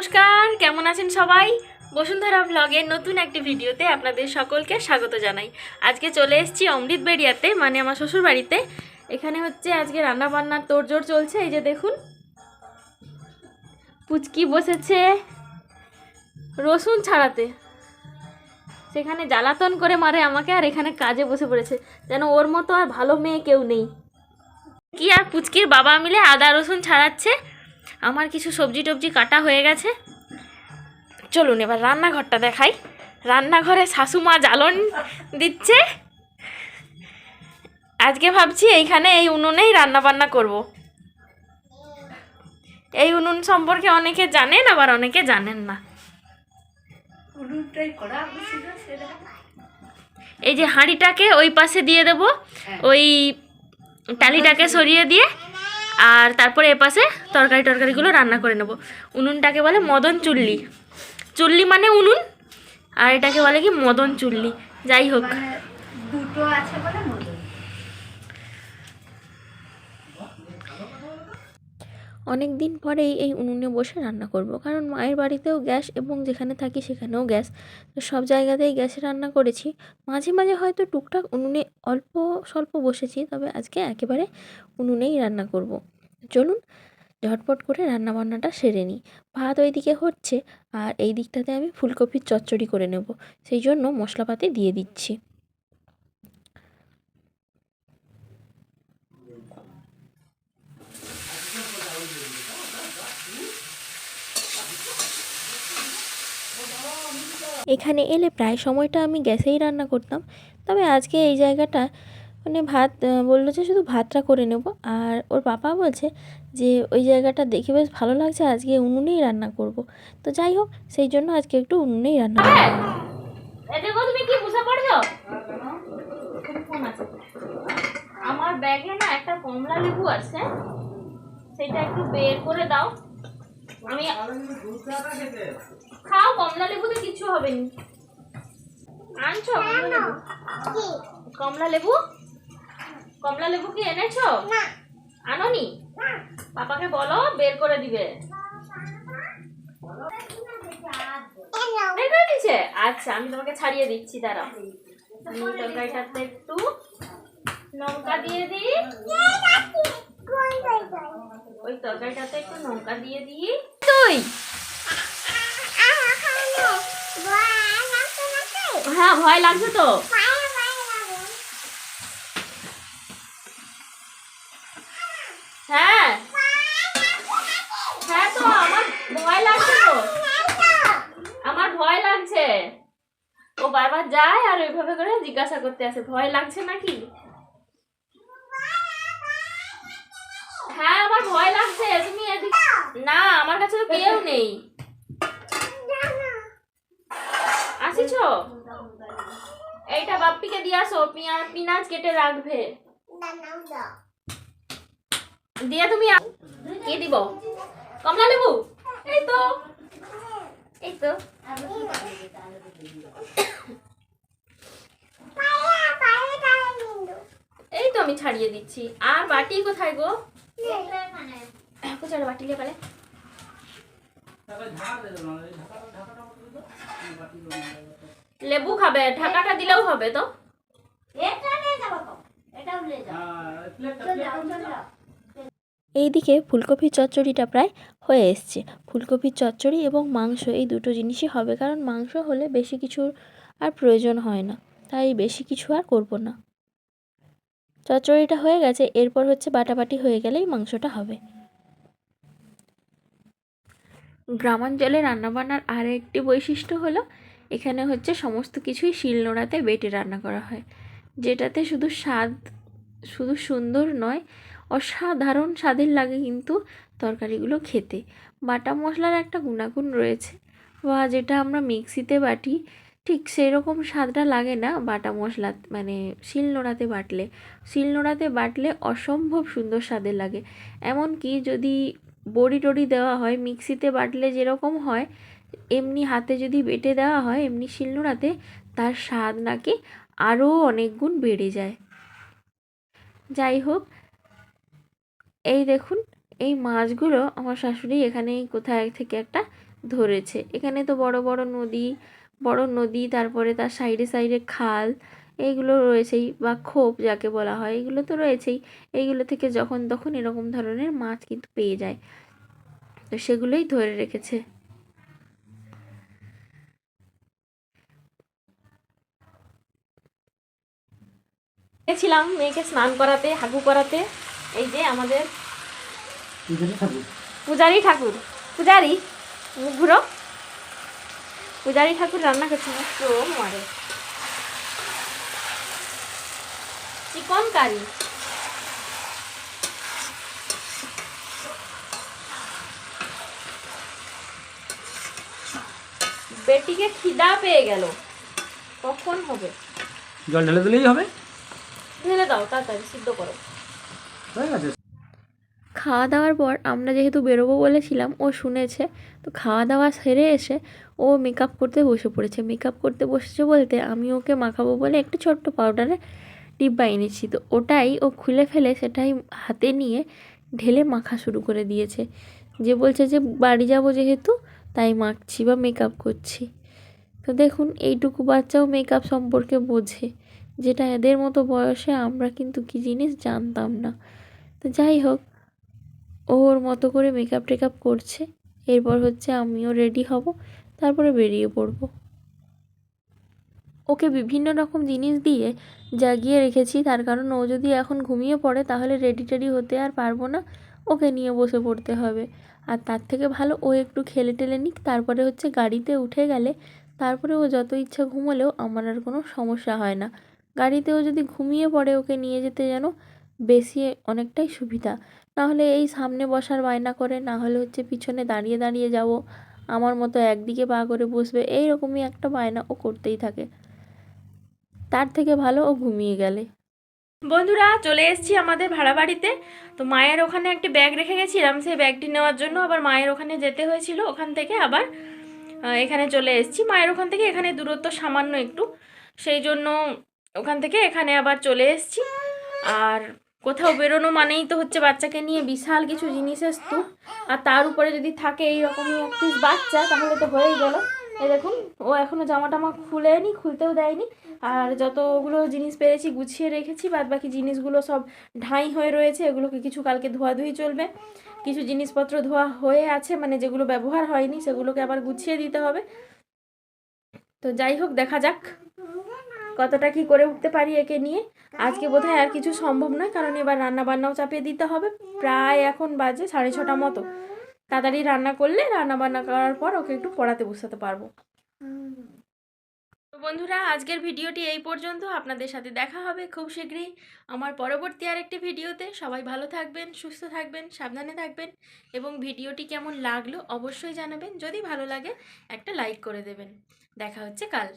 নমস্কার, কেমন আছেন সবাই? বসুন্ধরা ব্লগের নতুন একটি ভিডিওতে আপনাদের সকলকে স্বাগত জানাই। আজকে চলে এসেছি অমৃত বেরিয়াতে মানে আমার শ্বশুর বাড়িতে এখানে হচ্ছে আজকে রান্না বান্নার তোড়জোড় চলছে, এই যে দেখুন। পুচকি বসেছে রসুন ছাড়াতে। সেখানে জ্বালাতন করে মারে আমাকে আর এখানে কাজে বসে পড়েছে। যেন ওর মতো আর ভালো মেয়ে কেউ নেই। কি আর পুচকির বাবা মিলে আদা রসুন ছাড়াচ্ছে? আমার কিছু সবজি টবজি কাটা হয়ে গেছে। চলুন এবার রান্নাঘরটা দেখাই। রান্নাঘরে শাশুমা জ্বালন দিচ্ছে। আজকে ভাবছি এইখানে এই উনুনেই রান্না বান্না করব। এই উনুন সম্পর্কে অনেকে জানেন আবার অনেকে জানেন না। এই যে হাঁড়িটাকে ওই পাশে দিয়ে দেব ওই টালিটাকে সরিয়ে দিয়ে। আর তারপরে এপাশে পাশে তরকারি টরকারিগুলো রান্না করে নেব। উনুনটাকে বলে মদন চুল্লি। চুল্লি মানে উনুন, আর এটাকে বলে কি মদন চুল্লি। যাই হোক। দুটো আছে বলে অনেক দিন পরেই এই উনুনে বসে রান্না করব। কারণ মায়ের বাড়িতেও গ্যাস এবং যেখানে থাকি সেখানেও গ্যাস। তো সব জায়গাতেই গ্যাসে রান্না করেছি। মাঝে মাঝে হয়তো টুকটাক উনুনে অল্প স্বল্প বসেছি, তবে আজকে একেবারে উনুনেই রান্না করব। চলুন, ঝটপট করে রান্না বান্নাটা সেরে নিই। ভাত ওইদিকে হচ্ছে, আর এই দিকটাতে আমি ফুলকপির চচ্চড়ি করে নেব। সেই জন্য মশলাপাতি দিয়ে দিচ্ছি। এখানে এলে প্রায় সময়টা আমি গ্যাসেই রান্না করতাম। তবে আজকে এই জায়গাটা মানে ভাত বলল যে শুধু ভাতটা করে নেব। আর ওর পাপা বলছে যে ওই জায়গাটা দেখে বেশ ভালো লাগছে, আজকে উনুনেই রান্না করব। তো যাই হোক, সেই জন্য আজকে একটু উনুনেই রান্না করব। আমার ব্যাগে না একটা কমলা লেবু আছে, সেটা একটু বের করে দাও। আমি খাও কমলা লেবুতে কিছু হবে না আনছো কমলা লেবু? কমলা লেবু কি এনেছো? আনোনি? পাপাকে বলো বের করে দিবে। বের করে দিচ্ছে আচ্ছা আমি তোমাকে ছাড়িয়ে দিচ্ছি দাঁড়াও। আমি তরকারিটাতে একটু লঙ্কা দিয়ে দিই। ওই তরকারিটাতে একটু লঙ্কা দিয়ে দিই। তুই? হ্যাঁ ভয় লাগছে তো। হ্যাঁ। হ্যাঁ তো, আমার ভয় লাগছে আমার ভয় লাগছে। ও বারবার যায় আর ওইভাবে করে জিজ্ঞাসা করতে আসে, ভয় লাগছে নাকি? হ্যাঁ আমার ভয় লাগছে, তুমি না আমার কাছে তো কেউ নেই। আসিছ? এইটা বাপ্পিকে দিয়ে আসো পিঁয়াজ পিনাজ কেটে রাখবে। দিয়ে তুমি কে দিব? কমলা লেবু? এই তো। এই তো। এই তো আমি ছাড়িয়ে দিচ্ছি। আর বাটি কোথায় গো? কোথায় বাটি লে পালে লেবু খাবে ঢাকাটা দিলেও হবে তো। এইদিকে ফুলকপির চচ্চড়িটা প্রায় হয়ে এসছে। ফুলকপির চচ্চড়ি এবং মাংস এই দুটো জিনিসই হবে কারণ মাংস হলে বেশি কিছুর আর প্রয়োজন হয় না তাই বেশি কিছু আর করব না। চচ্চড়িটা হয়ে গেছে এরপর হচ্ছে বাটাবাটি হয়ে গেলেই মাংসটা হবে। গ্রামাঞ্চলে রান্নাবান্নার আর একটি বৈশিষ্ট্য হলো, এখানে হচ্ছে সমস্ত কিছুই শিলনোড়াতে বেটে রান্না করা হয়। যেটাতে শুধু স্বাদ, শুধু সুন্দর নয়, অসাধারণ স্বাদের লাগে কিন্তু তরকারিগুলো খেতে। বাটা মশলার একটা গুণাগুণ রয়েছে বা যেটা আমরা মিক্সিতে বাটি, ঠিক সেই রকম স্বাদটা লাগে না বাটা মশলা মানে শিলনোড়াতে বাটলে। শিলনোড়াতে বাটলে অসম্ভব সুন্দর স্বাদের লাগে। এমনকি যদি বড়ি টড়ি দেওয়া হয়, মিক্সিতে বাটলে যেরকম হয়, এমনি হাতে যদি বেটে দেওয়া হয়, এমনি শিলনোড়াতে, তার স্বাদ নাকি আরও অনেক গুণ বেড়ে যায়। যাই হোক, এই দেখুন, এই মাছগুলো আমার শাশুড়ি এখানে কোথায় থেকে একটা ধরেছে। এখানে তো বড় বড় নদী বড় নদী, তারপরে তার সাইডে সাইডে খাল এইগুলো রয়েছেই বা খোপ যাকে বলা হয় এগুলো তো রয়েছেই। এইগুলো থেকে যখন তখন এরকম ধরনের মাছ কিন্তু পেয়ে যায়। তো সেগুলোই ধরে রেখেছে। গেছিলাম মেয়েকে স্নান করাতে হাগু করাতে। এই যে আমাদের পূজারি ঠাকুর। পূজারি মুখ ঘুরো। পূজারি ঠাকুর রান্না করছে। মারে। চিকন কারি? বেটিকে খিদা পেয়ে গেল। কখন হবে? জল ঢেলে দিলেই হবে। ঢেলে দাও তাড়াতাড়ি সিদ্ধ করো। হয়ে গেছে। খাওয়া দাওয়ার পর আমরা যেহেতু বেরোবো বলেছিলাম ও শুনেছে। তো খাওয়া দাওয়া সেরে এসে ও মেকআপ করতে বসে পড়েছে। মেকআপ করতে বসেছে বলতে আমি ওকে মাখাবো বলে একটা ছোট্ট পাউডারের ডিব্বা এনেছি। তো ওটাই ও খুলে ফেলে সেটাই হাতে নিয়ে ঢেলে মাখা শুরু করে দিয়েছে। যে বলছে যে বাড়ি যাব যেহেতু, তাই মাখছি বা মেকআপ করছি। তো দেখুন, এইটুকু বাচ্চাও মেকআপ সম্পর্কে বোঝে। যেটা এদের মতো বয়সে আমরা কিন্তু কী জিনিস জানতাম না। তো যাই হোক, ওর মতো করে মেকআপ টেকআপ করছে। এরপর হচ্ছে আমিও রেডি হব, তারপরে বেরিয়ে পড়ব। ওকে বিভিন্ন রকম জিনিস দিয়ে জাগিয়ে রেখেছি। তার কারণ ও যদি এখন ঘুমিয়ে পড়ে, তাহলে রেডি টেডি হতে আর পারব না। ওকে নিয়ে বসে পড়তে হবে। আর তার থেকে ভালো ও একটু খেলে টেলে নিক। তারপরে হচ্ছে গাড়িতে উঠে গেলে, তারপরে ও যত ইচ্ছা ঘুমোলেও আমার আর কোনো সমস্যা হয় না। গাড়িতেও যদি ঘুমিয়ে পড়ে, ওকে নিয়ে যেতে যেন বেশি অনেকটাই সুবিধা। নাহলে এই সামনে বসার বায়না করে না হলে হচ্ছে পিছনে দাঁড়িয়ে দাঁড়িয়ে যাব। আমার মতো একদিকে পা করে বসবে এই রকমই একটা বায়না ও করতেই থাকে। তার থেকে ভালো ও ঘুমিয়ে গেলে। বন্ধুরা, চলে এসেছি আমাদের ভাড়া বাড়িতে। তো মায়ের ওখানে একটি ব্যাগ রেখে গেছিলাম। সেই ব্যাগটি নেওয়ার জন্য আবার মায়ের ওখানে যেতে হয়েছিল। ওখান থেকে আবার এখানে চলে এসেছি। মায়ের ওখান থেকে এখানে দূরত্ব সামান্য একটু। সেই জন্য ওখান থেকে এখানে আবার চলে এসেছি। আর কোথাও বেরোনো মানেই তো হচ্ছে বাচ্চাকে নিয়ে বিশাল কিছু জিনিসের স্তূপ আর তার উপরে যদি থাকে এইরকমই এক পিস বাচ্চা, তাহলে তো হয়েই গেল। এই দেখুন, ও এখনও জামা টামা খুলেনি, খুলতেও দেয়নি। আর যতগুলো জিনিস পেরেছি গুছিয়ে রেখেছি বাদ বাকি জিনিসগুলো সব ঢাই হয়ে রয়েছে, এগুলোকে কিছু কালকে ধোয়াধুয়ি চলবে। কিছু জিনিসপত্র ধোয়া হয়ে আছে মানে যেগুলো ব্যবহার হয়নি, সেগুলোকে আবার গুছিয়ে দিতে হবে। তো যাই হোক, দেখা যাক কতটা কি করে উঠতে পারি একে নিয়ে। আজকে বোধহয় আর কিছু সম্ভব নয়, কারণ এবার রান্না বান্নাও চাপিয়ে দিতে হবে। প্রায় এখন বাজে সাড়ে ছটা মতো। তাড়াতাড়ি রান্না করলে রান্না বান্না করার পর ওকে একটু পড়াতে বসাতে পারব। তো বন্ধুরা, আজকের ভিডিওটি এই পর্যন্ত। আপনাদের সাথে দেখা হবে খুব শীঘ্রই আমার পরবর্তী আরেকটি ভিডিওতে। সবাই ভালো থাকবেন, সুস্থ থাকবেন, সাবধানে থাকবেন এবং ভিডিওটি কেমন লাগল অবশ্যই জানাবেন। যদি ভালো লাগে, একটা লাইক করে দেবেন। দেখা হচ্ছে কাল।